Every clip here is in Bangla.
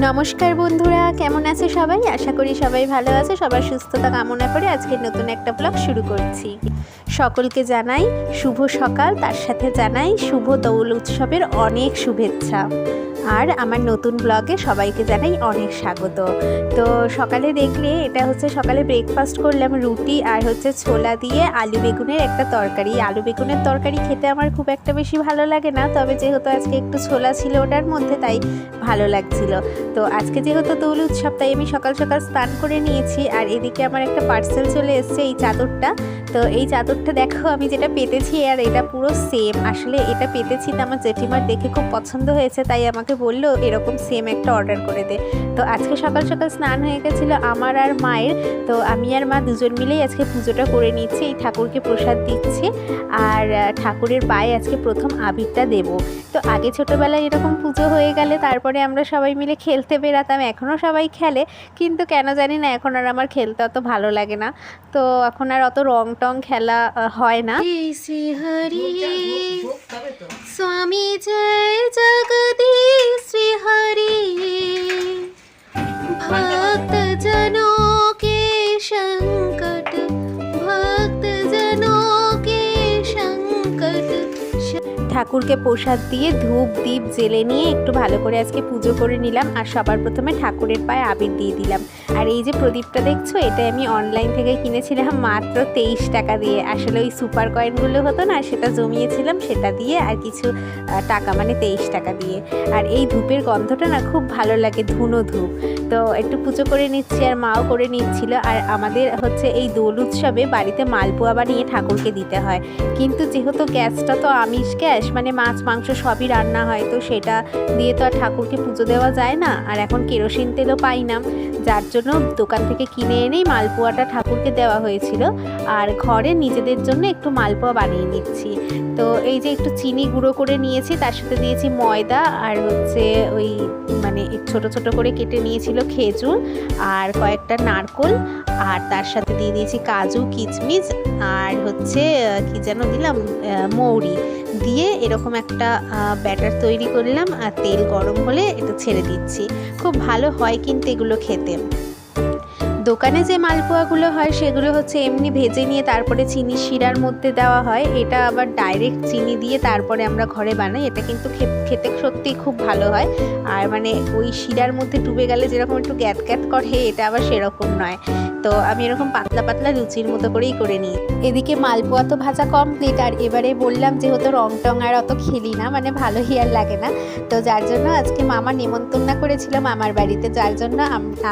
নমস্কার বন্ধুরা, কেমন আছে সবাই? আশা করি সবাই ভালো আছে, সবার সুস্থতা কামনা করে আজকের নতুন একটা ব্লগ শুরু করছি। সকলকে জানাই শুভ সকাল, তার সাথে জানাই শুভ দৌল উৎসবের অনেক শুভেচ্ছা। আর আমার নতুন ব্লগে সবাইকে জানাই অনেক স্বাগত। তো সকালে দেখলে এটা হচ্ছে সকালে ব্রেকফাস্ট করলাম রুটি আর হচ্ছে ছোলা দিয়ে আলু বেগুনের একটা তরকারি। আলু বেগুনের তরকারি খেতে আমার খুব একটা বেশি ভালো লাগে না, তবে যেহেতু আজকে একটু ছোলা ছিল ওটার মধ্যে তাই ভালো লাগছিল। তো আজকে যেহেতু দোল উৎসব, তাই আমি সকাল সকাল স্নান করে নিয়েছি আর এদিকে আমার একটা পার্সেল চলে এসছে এই চাদরটা। তো এই চাদরটা দেখো আমি যেটা পেতেছি আর এটা পুরো সেম আসলে এটা পেতেছি তো আমার জেঠিমার দেখে খুব পছন্দ হয়েছে, তাই আমাকে বলল, এরকম সেম একটা অর্ডার করে দে। তো আজকে সকাল সকাল স্নান হয়ে গেছিল আমার আর মায়ের। তো আমি আর মা দুজন মিলেই আজকে পুজোটা করে নিচ্ছি, এই ঠাকুরকে প্রসাদ দিচ্ছি। আর ঠাকুরের পায়ে আজকে প্রথম আবিরটা দেব। তো আগে ছোটোবেলায় এরকম পুজো হয়ে গেলে তারপরে আমরা সবাই মিলে খেলতে বেরাতাম এখনও সবাই খেলে। কিন্তু কেন জানি না, এখন আর আমার খেলতে অত ভালো লাগে না। তো এখন আর অত রং টং খেলা হয় না। স্বামী জয় ঠাকুরকে প্রসাদ দিয়ে ধূপ দ্বীপ জেলে নিয়ে একটু ভালো করে আজকে পুজো করে নিলাম আর সবার প্রথমে ঠাকুরের পায়ে আবির দিয়ে দিলাম। আর এই যে প্রদীপটা দেখছ এটা আমি অনলাইন থেকে কিনেছিলাম মাত্র তেইশ টাকা দিয়ে। আসলে ওই সুপার কয়েনগুলো হতো না, সেটা জমিয়েছিলাম, সেটা দিয়ে আর কিছু টাকা মানে তেইশ টাকা দিয়ে। আর এই ধূপের গন্ধটা না খুব ভালো লাগে, ধুনো ধূপ। তো একটু পুজো করে নিচ্ছি আর মাও করে নিচ্ছিল। আর আমাদের হচ্ছে এই দোল উৎসবে বাড়িতে মালপোয়া বানিয়ে ঠাকুরকে দিতে হয়। কিন্তু যেহেতু গ্যাসটা তো আমিষ গ্যাস মানে মাছ, মাংস সবই রান্না হয়, তো সেটা দিয়ে তো আর ঠাকুরকে পুজো দেওয়া যায় না। আর এখন কেরোসিন তেলও পাই না। যার জন্য দোকান থেকে কিনে এনেই মালপোয়াটা ঠাকুরকে দেওয়া হয়েছিল। আর ঘরে নিজেদের জন্য একটু মালপোয়া বানিয়ে নিচ্ছি। তো এই যে একটু চিনি গুঁড়ো করে নিয়েছি, তার সাথে দিয়েছি ময়দা আর হচ্ছে ওই মানে ছোট ছোট করে কেটে নিয়েছিল খেজুর আর কয়েকটা নারকোল। আর তার সাথে দিয়ে দিয়েছি কাজু, কিচমিচ আর হচ্ছে, কি যেন দিলাম মৌরি। দিয়ে এরকম একটা ব্যাটার তৈরি করলাম আর তেল গরম হলে এটা ছেড়ে দিচ্ছি। খুব ভালো হয় কিন্তু এগুলো খেতে। দোকানে যে মালপোয়াগুলো হয়, সেগুলো হচ্ছে এমনি ভেজে নিয়ে তারপরে চিনি শিরার মধ্যে দেওয়া হয়। এটা আবার ডাইরেক্ট চিনি দিয়ে তারপরে আমরা ঘরে বানাই। এটা কিন্তু খেতে সত্যিই খুব ভালো হয়। আর মানে ওই শিরার মধ্যে ডুবে গেলে যেরকম একটু গ্যাত গ্যাত করে, এটা আবার সেরকম নয়। তো আমি এরকম পাতলা পাতলা লুচির মতো করেই করে নিই। এদিকে মালপোয়া তো ভাজা কমপ্লিট আর এবারে বললাম যেহেতু রং টং আর অত খেলি না মানে ভালোই আর লাগে না। তো যার জন্য আজকে মামা নিমন্ত্রণ করেছিল মামার বাড়িতে। যার জন্য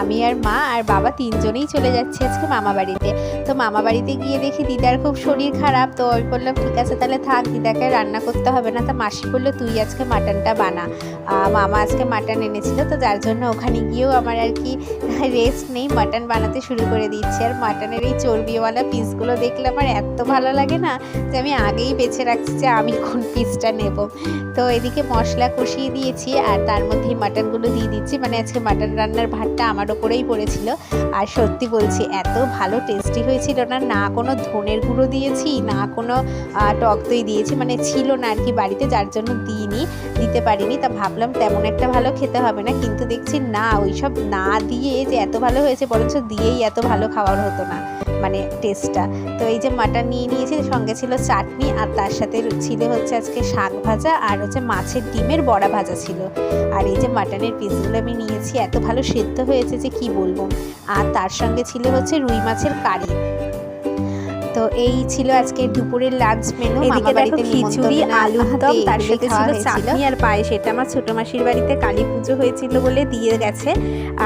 আমি আর মা আর বাবা তিনজনেই চলে যাচ্ছি আজকে মামা বাড়িতে। তো মামা বাড়িতে গিয়ে দেখি দিদার খুব শরীর খারাপ, তো আমি বললাম ঠিক আছে, তাহলে থাক, দিদাকে রান্না করতে হবে না। তা মাসি বলল, তুই আজকে মাটনটা বানা। মামা আজকে মাটন এনেছিল, তো যার জন্য ওখানে গিয়েও আমার আর কি রেস্ট নেই, মাটন বানাতে শুরু করে দিচ্ছি। আর মাটনের এই চর্বিওয়ালা পিসগুলো দেখলে আমার এত ভালো লাগে না যে আমি আগেই বেছে রাখছি যে আমি কোন পিসটা নেব। তো এদিকে মশলা কষিয়ে দিয়েছি, আর তার মধ্যেই মাটনগুলো দিয়ে দিচ্ছি। মানে আজকে মাটন রান্নার ভাতটা আমার ওপরেই পড়েছিল। আর সত্যি বলছি, এত ভালো টেস্টি হয়েছিল না না কোনো ধনের গুঁড়ো দিয়েছি, না কোনো টক দই দিয়েছি মানে ছিল না আর কি বাড়িতে, যার জন্য দিইনি, দিতে পারিনি। তা ভাবলাম তেমন একটা ভালো খেতে হবে না, কিন্তু দেখছি না, ওইসব না দিয়ে যে এত ভালো হয়েছে, বরঞ্চ দিয়েই এত ভালো খাওয়ার হতো না মানে টেস্টটা তো এই যে মাটন নিয়ে নিয়েছি সঙ্গে ছিল চাটনি, আর তার সাথে ছিল হচ্ছে আজকে শাক ভাজা, আর হচ্ছে মাছের ডিমের বড়া ভাজা ছিল। আর এই যে মাটনের পিসগুলো আমি নিয়েছি, এত ভালো সেদ্ধ হয়েছে যে কি বলব? আর তার সঙ্গে ছিল হচ্ছে রুই মাছের কারি। তো এই ছিল আজকে দুপুরের লাঞ্চ মেনু এদিকে বাড়িতে দেখো খিচুড়ি, আলুর দম, তার তার সাথে ছিল চাটনি আর পায়েস। এটা আমার ছোট মাসির বাড়িতে কালী পুজো হয়েছিল বলে দিয়ে গেছে।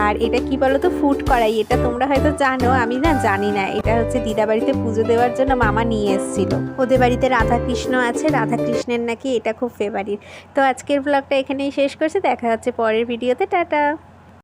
আর এটা কি বলো তো ফুড করাই এটা তোমরা হয়তো জানো আমি না জানি না। এটা হচ্ছে দিদা বাড়িতে পুজো দেওয়ার জন্য মামা নিয়ে এসেছিল। ওদের বাড়িতে রাধা কৃষ্ণ আছে। রাধা কৃষ্ণের নাকি এটা খুব ফেভারিট তো আজকের ব্লগটা এখানেই শেষ করছে। দেখা হচ্ছে পরের ভিডিওতে টাটা!